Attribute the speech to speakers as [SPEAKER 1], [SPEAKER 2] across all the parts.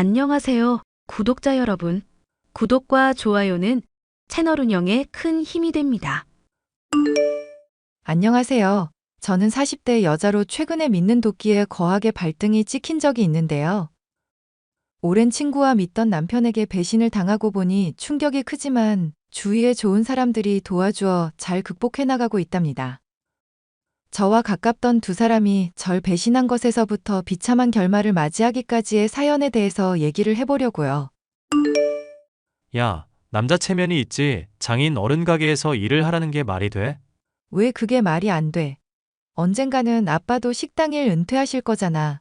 [SPEAKER 1] 안녕하세요, 구독자 여러분. 구독과 좋아요는 채널 운영에 큰 힘이 됩니다.
[SPEAKER 2] 안녕하세요. 저는 40대 여자로 최근에 믿는 도끼에 거하게 발등이 찍힌 적이 있는데요. 오랜 친구와 믿던 남편에게 배신을 당하고 보니 충격이 크지만 주위에 좋은 사람들이 도와주어 잘 극복해 나가고 있답니다. 저와 가깝던 두 사람이 절 배신한 것에서부터 비참한 결말을 맞이하기까지의 사연에 대해서 얘기를 해보려고요.
[SPEAKER 3] 야, 남자 체면이 있지. 장인 어른 가게에서 일을 하라는 게 말이 돼?
[SPEAKER 2] 왜 그게 말이 안 돼? 언젠가는 아빠도 식당 일 은퇴하실 거잖아.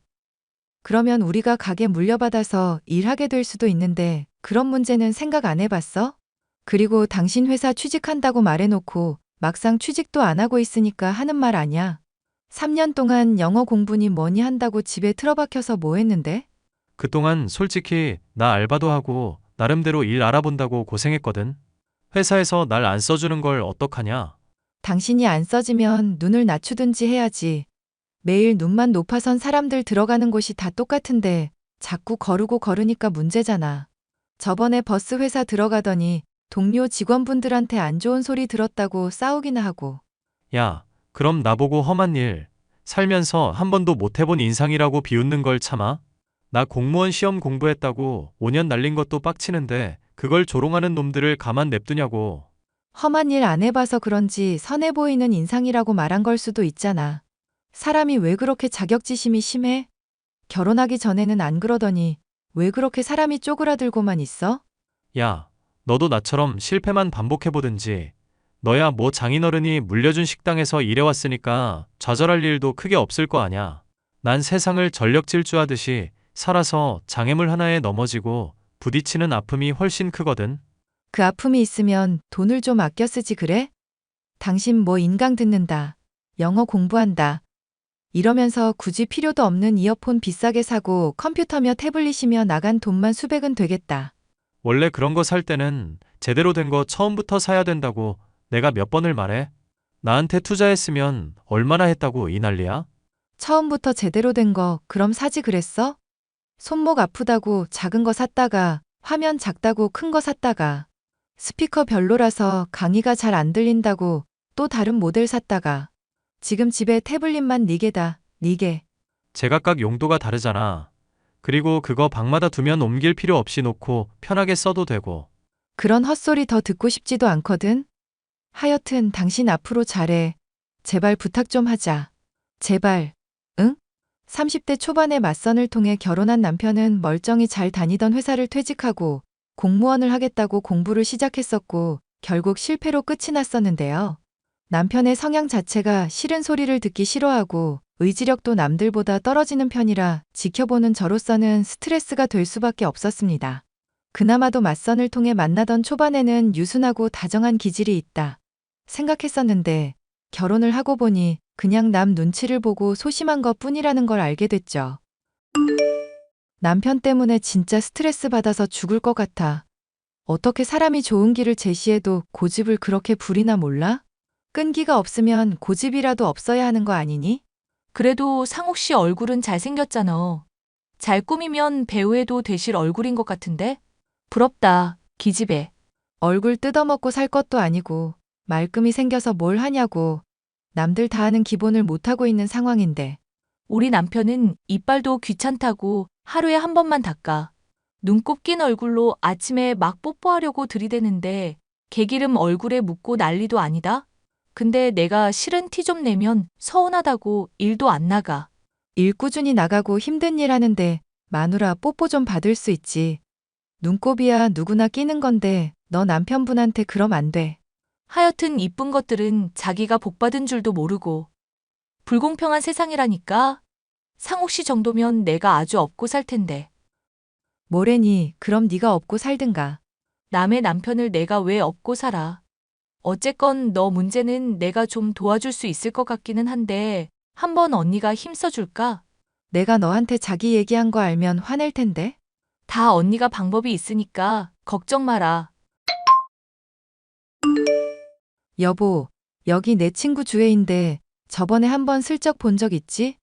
[SPEAKER 2] 그러면 우리가 가게 물려받아서 일하게 될 수도 있는데 그런 문제는 생각 안 해봤어? 그리고 당신 회사 취직한다고 말해놓고 막상 취직도 안 하고 있으니까 하는 말 아냐? 3년 동안 영어 공부니 뭐니 한다고 집에 틀어박혀서 뭐 했는데?
[SPEAKER 3] 그동안 솔직히 나 알바도 하고 나름대로 일 알아본다고 고생했거든. 회사에서 날 안 써주는 걸 어떡하냐?
[SPEAKER 2] 당신이 안 써지면 눈을 낮추든지 해야지. 매일 눈만 높아선 사람들 들어가는 곳이 다 똑같은데 자꾸 거르고 거르니까 문제잖아. 저번에 버스 회사 들어가더니 동료 직원분들한테 안 좋은 소리 들었다고 싸우기나 하고.
[SPEAKER 3] 야, 그럼 나보고 험한 일, 살면서 한 번도 못 해본 인상이라고 비웃는 걸 참아? 나 공무원 시험 공부했다고 5년 날린 것도 빡치는데 그걸 조롱하는 놈들을 가만 냅두냐고.
[SPEAKER 2] 험한 일 안 해봐서 그런지 선해 보이는 인상이라고 말한 걸 수도 있잖아. 사람이 왜 그렇게 자격지심이 심해? 결혼하기 전에는 안 그러더니 왜 그렇게 사람이 쪼그라들고만 있어?
[SPEAKER 3] 야, 너도 나처럼 실패만 반복해보든지. 너야 뭐 장인어른이 물려준 식당에서 일해왔으니까 좌절할 일도 크게 없을 거 아냐. 난 세상을 전력 질주하듯이 살아서 장애물 하나에 넘어지고 부딪히는 아픔이 훨씬 크거든.
[SPEAKER 2] 그 아픔이 있으면 돈을 좀 아껴 쓰지 그래? 당신 뭐 인강 듣는다. 영어 공부한다. 이러면서 굳이 필요도 없는 이어폰 비싸게 사고 컴퓨터며 태블릿이며 나간 돈만 수백은 되겠다.
[SPEAKER 3] 원래 그런 거 살 때는 제대로 된 거 처음부터 사야 된다고 내가 몇 번을 말해? 나한테 투자했으면 얼마나 했다고 이 난리야?
[SPEAKER 2] 처음부터 제대로 된 거 그럼 사지 그랬어? 손목 아프다고 작은 거 샀다가 화면 작다고 큰 거 샀다가 스피커 별로라서 강의가 잘 안 들린다고 또 다른 모델 샀다가 지금 집에 태블릿만 4개다. 4개.
[SPEAKER 3] 제각각 용도가 다르잖아. 그리고 그거 방마다 두면 옮길 필요 없이 놓고 편하게 써도 되고.
[SPEAKER 2] 그런 헛소리 더 듣고 싶지도 않거든. 하여튼 당신 앞으로 잘해. 제발 부탁 좀 하자. 제발. 응? 30대 초반에 맞선을 통해 결혼한 남편은 멀쩡히 잘 다니던 회사를 퇴직하고 공무원을 하겠다고 공부를 시작했었고 결국 실패로 끝이 났었는데요. 남편의 성향 자체가 싫은 소리를 듣기 싫어하고 의지력도 남들보다 떨어지는 편이라 지켜보는 저로서는 스트레스가 될 수밖에 없었습니다. 그나마도 맞선을 통해 만나던 초반에는 유순하고 다정한 기질이 있다. 생각했었는데 결혼을 하고 보니 그냥 남 눈치를 보고 소심한 것 뿐이라는 걸 알게 됐죠. 남편 때문에 진짜 스트레스 받아서 죽을 것 같아. 어떻게 사람이 좋은 길을 제시해도 고집을 그렇게 부리나 몰라? 끈기가 없으면 고집이라도 없어야 하는 거 아니니?
[SPEAKER 4] 그래도 상욱 씨 얼굴은 잘생겼잖아. 잘 꾸미면 배우에도 되실 얼굴인 것 같은데? 부럽다, 기집애.
[SPEAKER 2] 얼굴 뜯어먹고 살 것도 아니고 말끔히 생겨서 뭘 하냐고. 남들 다 하는 기본을 못하고 있는 상황인데.
[SPEAKER 4] 우리 남편은 이빨도 귀찮다고 하루에 한 번만 닦아. 눈곱 낀 얼굴로 아침에 막 뽀뽀하려고 들이대는데 개기름 얼굴에 묻고 난리도 아니다? 근데 내가 싫은 티 좀 내면 서운하다고 일도 안 나가.
[SPEAKER 2] 일 꾸준히 나가고 힘든 일 하는데 마누라 뽀뽀 좀 받을 수 있지. 눈곱이야 누구나 끼는 건데 너 남편분한테 그럼 안 돼.
[SPEAKER 4] 하여튼 이쁜 것들은 자기가 복받은 줄도 모르고. 불공평한 세상이라니까. 상욱 씨 정도면 내가 아주 업고 살 텐데.
[SPEAKER 2] 뭐래니 그럼 네가 업고 살든가.
[SPEAKER 4] 남의 남편을 내가 왜 업고 살아. 어쨌건 너 문제는 내가 좀 도와줄 수 있을 것 같기는 한데 한번 언니가 힘써줄까?
[SPEAKER 2] 내가 너한테 자기 얘기한 거 알면 화낼 텐데.
[SPEAKER 4] 다 언니가 방법이 있으니까 걱정 마라.
[SPEAKER 2] 여보, 여기 내 친구 주애인데 저번에 한번 슬쩍 본 적 있지?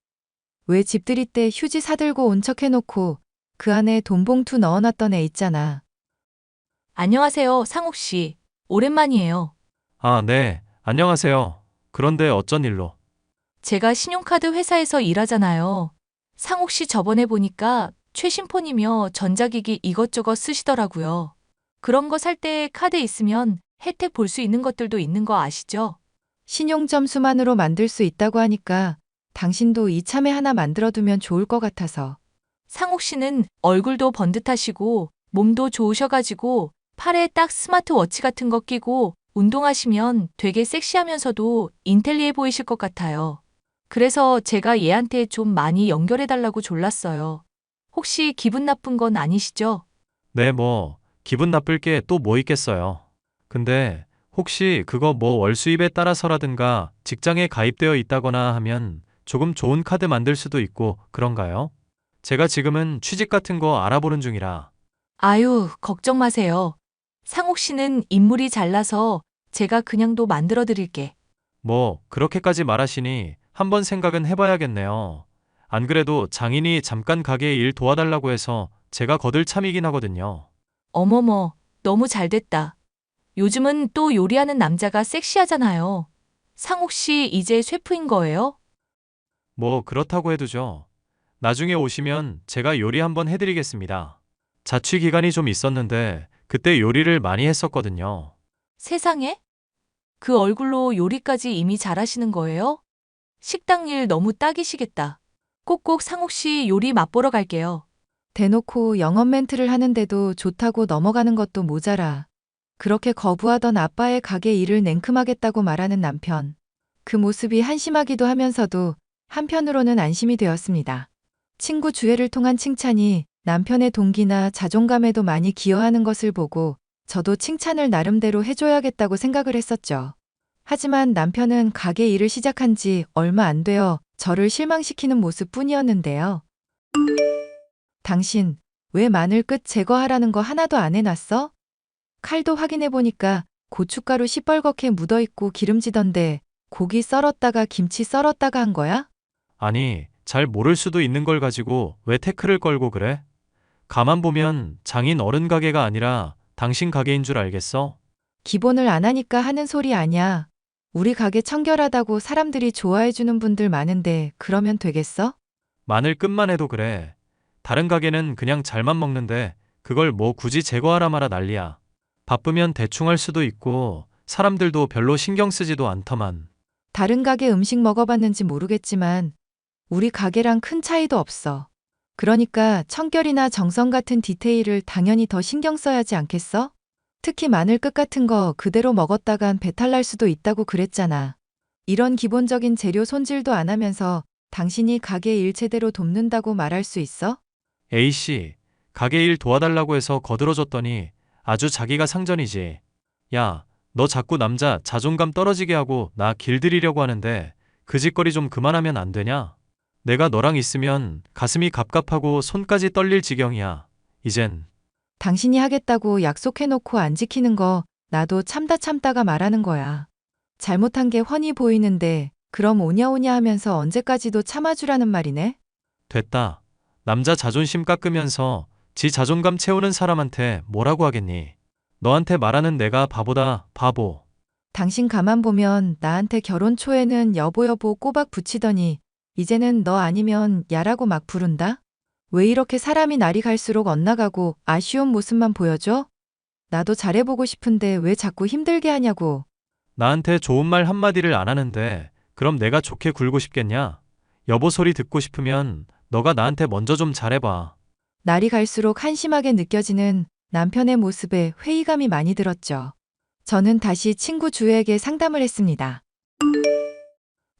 [SPEAKER 2] 왜 집들이 때 휴지 사들고 온 척 해놓고 그 안에 돈 봉투 넣어놨던 애 있잖아.
[SPEAKER 4] 안녕하세요, 상욱 씨. 오랜만이에요.
[SPEAKER 3] 아, 네. 안녕하세요. 그런데 어쩐 일로?
[SPEAKER 4] 제가 신용카드 회사에서 일하잖아요. 상욱 씨 저번에 보니까 최신 폰이며 전자기기 이것저것 쓰시더라고요. 그런 거 살 때 카드 있으면 혜택 볼 수 있는 것들도 있는 거 아시죠?
[SPEAKER 2] 신용 점수만으로 만들 수 있다고 하니까 당신도 이참에 하나 만들어두면 좋을 것 같아서.
[SPEAKER 4] 상욱 씨는 얼굴도 번듯하시고 몸도 좋으셔가지고 팔에 딱 스마트워치 같은 거 끼고 운동하시면 되게 섹시하면서도 인텔리해 보이실 것 같아요. 그래서 제가 얘한테 좀 많이 연결해달라고 졸랐어요. 혹시 기분 나쁜 건 아니시죠?
[SPEAKER 3] 네, 뭐, 기분 나쁠 게 또 뭐 있겠어요. 근데 혹시 그거 뭐 월 수입에 따라서라든가 직장에 가입되어 있다거나 하면 조금 좋은 카드 만들 수도 있고 그런가요? 제가 지금은 취직 같은 거 알아보는 중이라.
[SPEAKER 4] 아유, 걱정 마세요. 상욱 씨는 인물이 잘나서 제가 그냥도 만들어 드릴게.
[SPEAKER 3] 뭐, 그렇게까지 말하시니 한번 생각은 해봐야겠네요. 안 그래도 장인이 잠깐 가게 일 도와달라고 해서 제가 거들 참이긴 하거든요.
[SPEAKER 4] 어머머, 너무 잘 됐다. 요즘은 또 요리하는 남자가 섹시하잖아요. 상욱 씨 이제 셰프인 거예요?
[SPEAKER 3] 뭐, 그렇다고 해도죠. 나중에 오시면 제가 요리 한번 해드리겠습니다. 자취 기간이 좀 있었는데 그때 요리를 많이 했었거든요.
[SPEAKER 4] 세상에? 그 얼굴로 요리까지 이미 잘하시는 거예요? 식당 일 너무 딱이시겠다. 꼭꼭 상욱 씨 요리 맛보러 갈게요.
[SPEAKER 2] 대놓고 영업 멘트를 하는데도 좋다고 넘어가는 것도 모자라. 그렇게 거부하던 아빠의 가게 일을 냉큼하겠다고 말하는 남편. 그 모습이 한심하기도 하면서도 한편으로는 안심이 되었습니다. 친구 주애를 통한 칭찬이 남편의 동기나 자존감에도 많이 기여하는 것을 보고 저도 칭찬을 나름대로 해줘야겠다고 생각을 했었죠. 하지만 남편은 가게 일을 시작한 지 얼마 안 되어 저를 실망시키는 모습 뿐이었는데요. 당신, 왜 마늘 끝 제거하라는 거 하나도 안 해놨어? 칼도 확인해보니까 고춧가루 시뻘겋게 묻어있고 기름지던데 고기 썰었다가 김치 썰었다가 한 거야?
[SPEAKER 3] 아니, 잘 모를 수도 있는 걸 가지고 왜 태클을 걸고 그래? 가만 보면 장인 어른 가게가 아니라 당신 가게인 줄 알겠어?
[SPEAKER 2] 기본을 안 하니까 하는 소리 아냐. 우리 가게 청결하다고 사람들이 좋아해주는 분들 많은데 그러면 되겠어?
[SPEAKER 3] 마늘 끝만 해도 그래. 다른 가게는 그냥 잘만 먹는데 그걸 뭐 굳이 제거하라 마라 난리야. 바쁘면 대충 할 수도 있고 사람들도 별로 신경 쓰지도 않더만.
[SPEAKER 2] 다른 가게 음식 먹어봤는지 모르겠지만 우리 가게랑 큰 차이도 없어. 그러니까 청결이나 정성 같은 디테일을 당연히 더 신경 써야지 않겠어? 특히 마늘 끝 같은 거 그대로 먹었다간 배탈 날 수도 있다고 그랬잖아. 이런 기본적인 재료 손질도 안 하면서 당신이 가게 일 제대로 돕는다고 말할 수 있어?
[SPEAKER 3] A씨, 가게 일 도와달라고 해서 거들어줬더니 아주 자기가 상전이지. 야, 너 자꾸 남자 자존감 떨어지게 하고 나 길들이려고 하는데 그 짓거리 좀 그만하면 안 되냐? 내가 너랑 있으면 가슴이 갑갑하고 손까지 떨릴 지경이야. 이젠
[SPEAKER 2] 당신이 하겠다고 약속해놓고 안 지키는 거 나도 참다 참다가 말하는 거야. 잘못한 게 훤히 보이는데 그럼 오냐오냐 하면서 언제까지도 참아주라는 말이네?
[SPEAKER 3] 됐다. 남자 자존심 깎으면서 지 자존감 채우는 사람한테 뭐라고 하겠니? 너한테 말하는 내가 바보다, 바보.
[SPEAKER 2] 당신 가만 보면 나한테 결혼 초에는 여보 여보 꼬박 붙이더니 이제는 너 아니면 야라고 막 부른다? 왜 이렇게 사람이 날이 갈수록 엇나가고 아쉬운 모습만 보여줘? 나도 잘해보고 싶은데 왜 자꾸 힘들게 하냐고.
[SPEAKER 3] 나한테 좋은 말 한마디를 안 하는데 그럼 내가 좋게 굴고 싶겠냐? 여보 소리 듣고 싶으면 너가 나한테 먼저 좀 잘해봐.
[SPEAKER 2] 날이 갈수록 한심하게 느껴지는 남편의 모습에 회의감이 많이 들었죠. 저는 다시 친구 주에게 상담을 했습니다.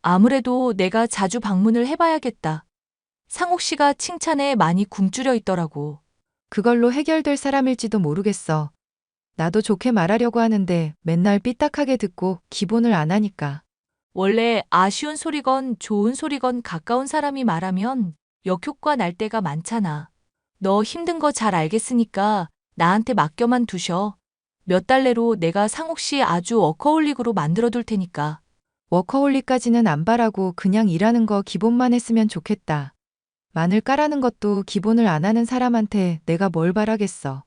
[SPEAKER 4] 아무래도 내가 자주 방문을 해봐야겠다. 상욱 씨가 칭찬에 많이 굶주려 있더라고.
[SPEAKER 2] 그걸로 해결될 사람일지도 모르겠어. 나도 좋게 말하려고 하는데 맨날 삐딱하게 듣고 기본을 안 하니까.
[SPEAKER 4] 원래 아쉬운 소리건 좋은 소리건 가까운 사람이 말하면 역효과 날 때가 많잖아. 너 힘든 거 잘 알겠으니까 나한테 맡겨만 두셔. 몇 달 내로 내가 상욱 씨 아주 워커홀릭으로 만들어 둘 테니까.
[SPEAKER 2] 워커홀릭까지는 안 바라고 그냥 일하는 거 기본만 했으면 좋겠다. 마늘 까라는 것도 기본을 안 하는 사람한테 내가 뭘 바라겠어.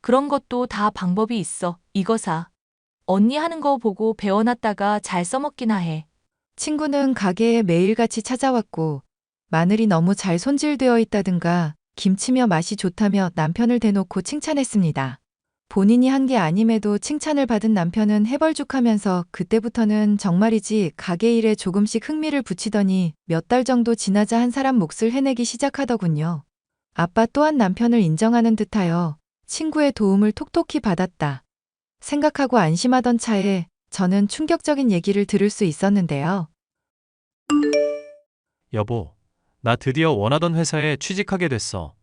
[SPEAKER 4] 그런 것도 다 방법이 있어. 이거 사. 언니 하는 거 보고 배워놨다가 잘 써먹기나 해.
[SPEAKER 2] 친구는 가게에 매일같이 찾아왔고 마늘이 너무 잘 손질되어 있다든가 김치며 맛이 좋다며 남편을 대놓고 칭찬했습니다. 본인이 한 게 아님에도 칭찬을 받은 남편은 해벌죽하면서 그때부터는 정말이지 가게 일에 조금씩 흥미를 붙이더니 몇 달 정도 지나자 한 사람 몫을 해내기 시작하더군요. 아빠 또한 남편을 인정하는 듯하여 친구의 도움을 톡톡히 받았다. 생각하고 안심하던 차에 저는 충격적인 얘기를 들을 수 있었는데요.
[SPEAKER 3] 여보, 나 드디어 원하던 회사에 취직하게 됐어.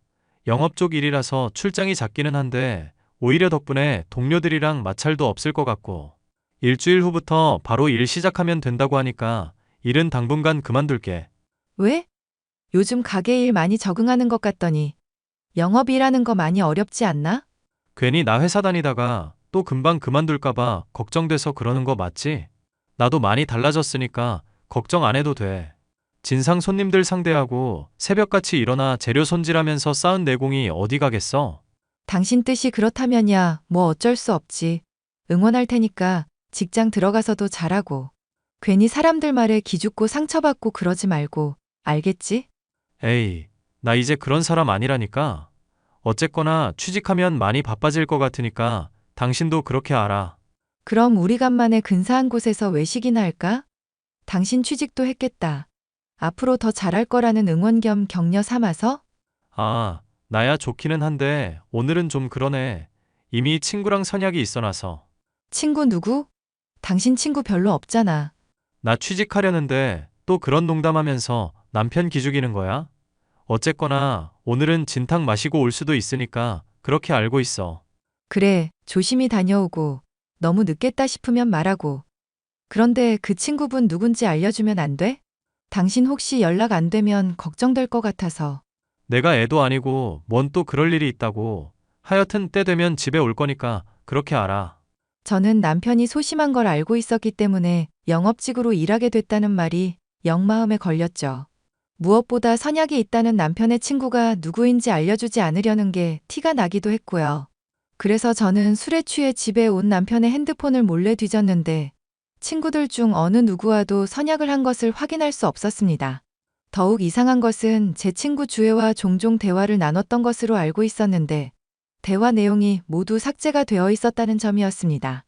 [SPEAKER 3] 영업 쪽 일이라서 출장이 잦기는 한데 오히려 덕분에 동료들이랑 마찰도 없을 것 같고 일주일 후부터 바로 일 시작하면 된다고 하니까 일은 당분간 그만둘게.
[SPEAKER 2] 왜? 요즘 가게 일 많이 적응하는 것 같더니 영업이라는 거 많이 어렵지 않나?
[SPEAKER 3] 괜히 나 회사 다니다가 또 금방 그만둘까봐 걱정돼서 그러는 거 맞지? 나도 많이 달라졌으니까 걱정 안 해도 돼. 진상 손님들 상대하고 새벽같이 일어나 재료 손질하면서 쌓은 내공이 어디 가겠어?
[SPEAKER 2] 당신 뜻이 그렇다면야 뭐 어쩔 수 없지. 응원할 테니까 직장 들어가서도 잘하고. 괜히 사람들 말에 기죽고 상처받고 그러지 말고. 알겠지?
[SPEAKER 3] 에이, 나 이제 그런 사람 아니라니까. 어쨌거나 취직하면 많이 바빠질 것 같으니까 당신도 그렇게 알아.
[SPEAKER 2] 그럼 우리 간만에 근사한 곳에서 외식이나 할까? 당신 취직도 했겠다. 앞으로 더 잘할 거라는 응원 겸 격려 삼아서?
[SPEAKER 3] 아, 나야 좋기는 한데 오늘은 좀 그러네. 이미 친구랑 선약이 있어놔서.
[SPEAKER 2] 친구 누구? 당신 친구 별로 없잖아.
[SPEAKER 3] 나 취직하려는데 또 그런 농담하면서 남편 기죽이는 거야? 어쨌거나 오늘은 진탕 마시고 올 수도 있으니까 그렇게 알고 있어.
[SPEAKER 2] 그래, 조심히 다녀오고, 너무 늦겠다 싶으면 말하고. 그런데 그 친구분 누군지 알려주면 안 돼? 당신 혹시 연락 안 되면 걱정될 것 같아서.
[SPEAKER 3] 내가 애도 아니고 뭔 또 그럴 일이 있다고. 하여튼 때 되면 집에 올 거니까 그렇게 알아.
[SPEAKER 2] 저는 남편이 소심한 걸 알고 있었기 때문에 영업직으로 일하게 됐다는 말이 영마음에 걸렸죠. 무엇보다 선약이 있다는 남편의 친구가 누구인지 알려주지 않으려는 게 티가 나기도 했고요. 그래서 저는 술에 취해 집에 온 남편의 핸드폰을 몰래 뒤졌는데 친구들 중 어느 누구와도 선약을 한 것을 확인할 수 없었습니다. 더욱 이상한 것은 제 친구 주애와 종종 대화를 나눴던 것으로 알고 있었는데 대화 내용이 모두 삭제가 되어 있었다는 점이었습니다.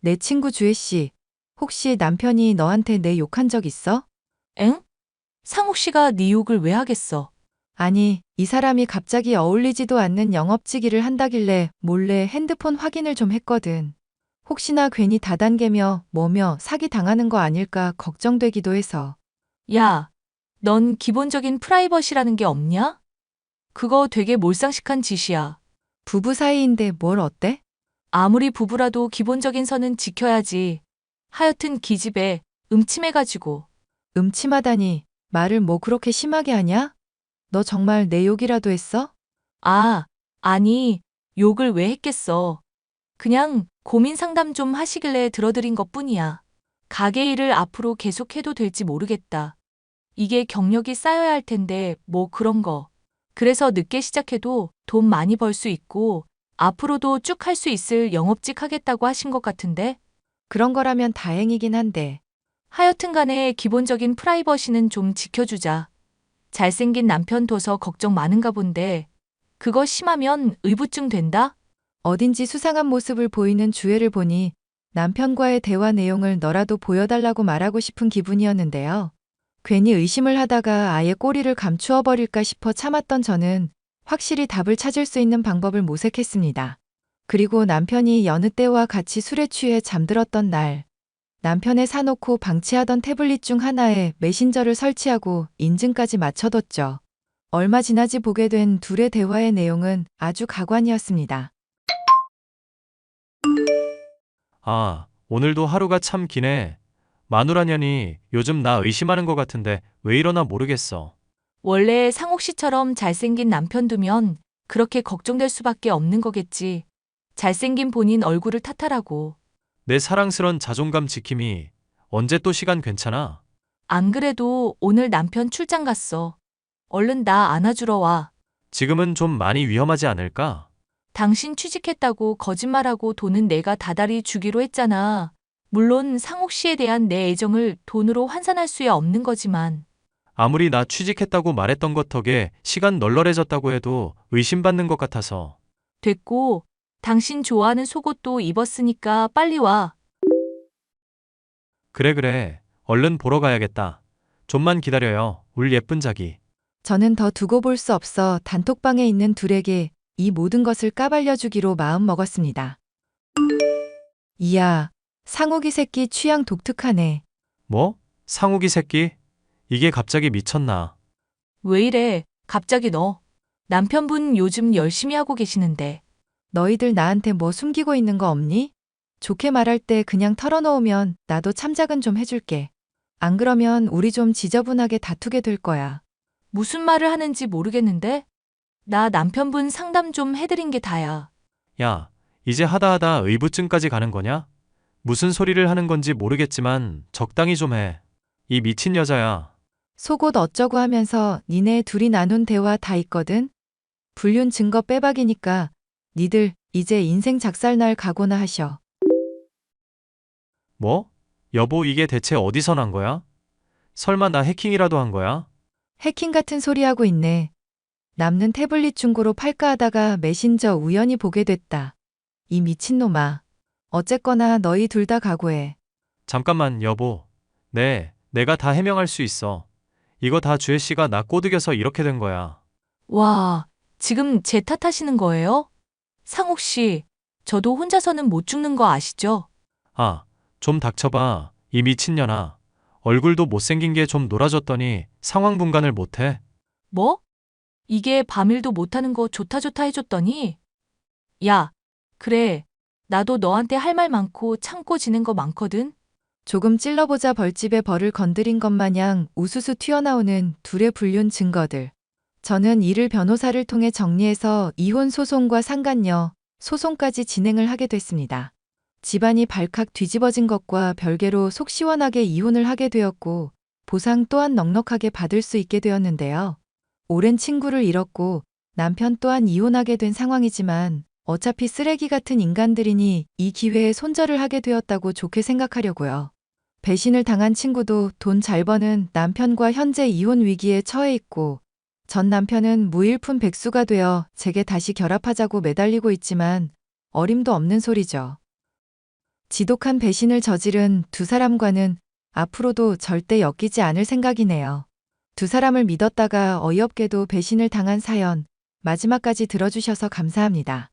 [SPEAKER 2] 내 친구 주애 씨, 혹시 남편이 너한테 내 욕한 적 있어?
[SPEAKER 4] 엥? 상욱 씨가 네 욕을 왜 하겠어?
[SPEAKER 2] 아니, 이 사람이 갑자기 어울리지도 않는 영업직 일을 한다길래 몰래 핸드폰 확인을 좀 했거든. 혹시나 괜히 다단계며 뭐며 사기 당하는 거 아닐까 걱정되기도 해서.
[SPEAKER 4] 야, 넌 기본적인 프라이버시라는 게 없냐? 그거 되게 몰상식한 짓이야.
[SPEAKER 2] 부부 사이인데 뭘 어때?
[SPEAKER 4] 아무리 부부라도 기본적인 선은 지켜야지. 하여튼 기집애, 음침해가지고.
[SPEAKER 2] 음침하다니, 말을 뭐 그렇게 심하게 하냐? 너 정말 내 욕이라도 했어?
[SPEAKER 4] 아, 아니, 욕을 왜 했겠어. 그냥 고민 상담 좀 하시길래 들어드린 것 뿐이야. 가게 일을 앞으로 계속해도 될지 모르겠다. 이게 경력이 쌓여야 할 텐데, 뭐 그런 거. 그래서 늦게 시작해도 돈 많이 벌 수 있고, 앞으로도 쭉 할 수 있을 영업직 하겠다고 하신 것 같은데?
[SPEAKER 2] 그런 거라면 다행이긴 한데.
[SPEAKER 4] 하여튼 간에 기본적인 프라이버시는 좀 지켜주자. 잘생긴 남편 둬서 걱정 많은가 본데, 그거 심하면 의부증 된다?
[SPEAKER 2] 어딘지 수상한 모습을 보이는 주애를 보니 남편과의 대화 내용을 너라도 보여달라고 말하고 싶은 기분이었는데요. 괜히 의심을 하다가 아예 꼬리를 감추어 버릴까 싶어 참았던 저는 확실히 답을 찾을 수 있는 방법을 모색했습니다. 그리고 남편이 여느 때와 같이 술에 취해 잠들었던 날, 남편의 사놓고 방치하던 태블릿 중 하나에 메신저를 설치하고 인증까지 맞춰뒀죠. 얼마 지나지 보게 된 둘의 대화의 내용은 아주 가관이었습니다.
[SPEAKER 3] 아, 오늘도 하루가 참 기네. 마누라년이 요즘 나 의심하는 것 같은데 왜 이러나 모르겠어.
[SPEAKER 4] 원래 상옥 씨처럼 잘생긴 남편 두면 그렇게 걱정될 수밖에 없는 거겠지. 잘생긴 본인 얼굴을 탓하라고.
[SPEAKER 3] 내 사랑스런 자존감 지킴이 언제 또 시간 괜찮아?
[SPEAKER 4] 안 그래도 오늘 남편 출장 갔어. 얼른 나 안아주러 와.
[SPEAKER 3] 지금은 좀 많이 위험하지 않을까?
[SPEAKER 4] 당신 취직했다고 거짓말하고 돈은 내가 다달이 주기로 했잖아. 물론 상옥 씨에 대한 내 애정을 돈으로 환산할 수야 없는 거지만.
[SPEAKER 3] 아무리 나 취직했다고 말했던 것 덕에 시간 널널해졌다고 해도 의심받는 것 같아서.
[SPEAKER 4] 됐고, 당신 좋아하는 속옷도 입었으니까 빨리 와.
[SPEAKER 3] 그래, 그래. 얼른 보러 가야겠다. 좀만 기다려요. 울 예쁜 자기.
[SPEAKER 2] 저는 더 두고 볼 수 없어 단톡방에 있는 둘에게 이 모든 것을 까발려 주기로 마음 먹었습니다. 이야, 상욱이 새끼 취향 독특하네.
[SPEAKER 3] 뭐? 상욱이 새끼? 이게 갑자기 미쳤나?
[SPEAKER 4] 왜 이래, 갑자기 너. 남편분 요즘 열심히 하고 계시는데.
[SPEAKER 2] 너희들 나한테 뭐 숨기고 있는 거 없니? 좋게 말할 때 그냥 털어놓으면 나도 참작은 좀 해줄게. 안 그러면 우리 좀 지저분하게 다투게 될 거야.
[SPEAKER 4] 무슨 말을 하는지 모르겠는데? 나 남편분 상담 좀 해드린 게 다야.
[SPEAKER 3] 야, 이제 하다 하다 의부증까지 가는 거냐? 무슨 소리를 하는 건지 모르겠지만 적당히 좀 해. 이 미친 여자야.
[SPEAKER 2] 속옷 어쩌고 하면서 니네 둘이 나눈 대화 다 있거든? 불륜 증거 빼박이니까 니들 이제 인생 작살 날 각오나 하셔.
[SPEAKER 3] 뭐? 여보, 이게 대체 어디서 난 거야? 설마 나 해킹이라도 한 거야?
[SPEAKER 2] 해킹 같은 소리 하고 있네. 남는 태블릿 중고로 팔까 하다가 메신저 우연히 보게 됐다. 이 미친놈아. 어쨌거나 너희 둘 다 각오해.
[SPEAKER 3] 잠깐만, 여보. 네, 내가 다 해명할 수 있어. 이거 다 주혜 씨가 나 꼬드겨서 이렇게 된 거야.
[SPEAKER 4] 와, 지금 제 탓하시는 거예요? 상옥 씨, 저도 혼자서는 못 죽는 거 아시죠?
[SPEAKER 3] 아, 좀 닥쳐봐. 이 미친년아. 얼굴도 못생긴 게 좀 놀아줬더니 상황 분간을 못해?
[SPEAKER 4] 뭐? 이게 밤일도 못하는 거 좋다 좋다 해줬더니? 야, 그래. 나도 너한테 할 말 많고 참고 지는 거 많거든?
[SPEAKER 2] 조금 찔러보자 벌집에 벌을 건드린 것 마냥 우수수 튀어나오는 둘의 불륜 증거들. 저는 이를 변호사를 통해 정리해서 이혼 소송과 상간녀, 소송까지 진행을 하게 됐습니다. 집안이 발칵 뒤집어진 것과 별개로 속 시원하게 이혼을 하게 되었고, 보상 또한 넉넉하게 받을 수 있게 되었는데요. 오랜 친구를 잃었고, 남편 또한 이혼하게 된 상황이지만, 어차피 쓰레기 같은 인간들이니 이 기회에 손절을 하게 되었다고 좋게 생각하려고요. 배신을 당한 친구도 돈 잘 버는 남편과 현재 이혼 위기에 처해 있고, 전 남편은 무일푼 백수가 되어 제게 다시 결합하자고 매달리고 있지만 어림도 없는 소리죠. 지독한 배신을 저지른 두 사람과는 앞으로도 절대 엮이지 않을 생각이네요. 두 사람을 믿었다가 어이없게도 배신을 당한 사연, 마지막까지 들어주셔서 감사합니다.